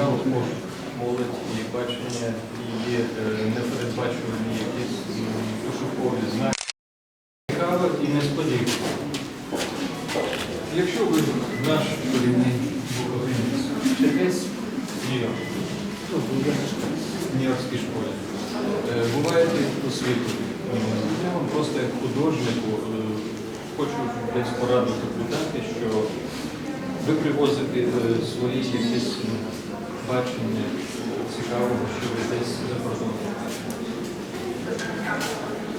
цікавить молодь і бачення, її е, непередбачувані якісь пошукові знаки. Цікаво і несподівано. Якщо ви наш корінний буковинець, Нью-Йорку, ну, Нью-Йоркській школі, е, буваєте у світі, я вам просто як художнику е, хочу десь порадити додати, що ви привозите свої якісь бачення цікавого, що ви десь за кордоном.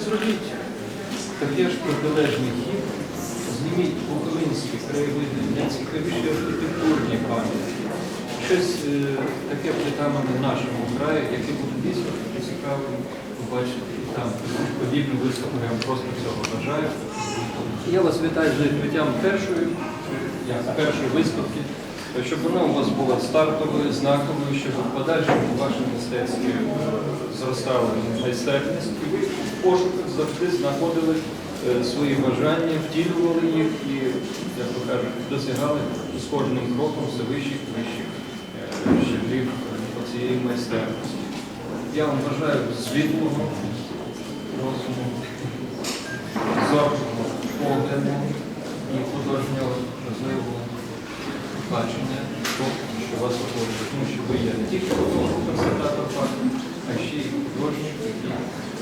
Зробіть таке ж протилежний хід, зніміть буковинські краєвиди, найцікавіші архітектурні пам'ятки. Щось е, таке притамане нашому краю, яке буде дійсно цікавим побачити і там. Подібну виставку я вам просто цього бажаю. Я вас вітаю з відкриттям першої, як, першої виставки, щоб вона у вас була стартовою, знаковою, щоб в подальшому ваше мистецтві е, зростала майстерність, і ви в пошуках завжди знаходили е, свої бажання, втілювали їх і, як то кажуть, досягали з кожним кроком все вищих і вищих е, щеблів цієї майстерності. Я вам бажаю світлого розуму, зоркого погляду і художнього можливого бачення що вас оточує. Тому що ви є не тільки консультатор факту, а ще й художник, який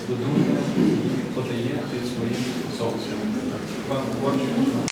додумує і подає під своїм соусом. Вам творчого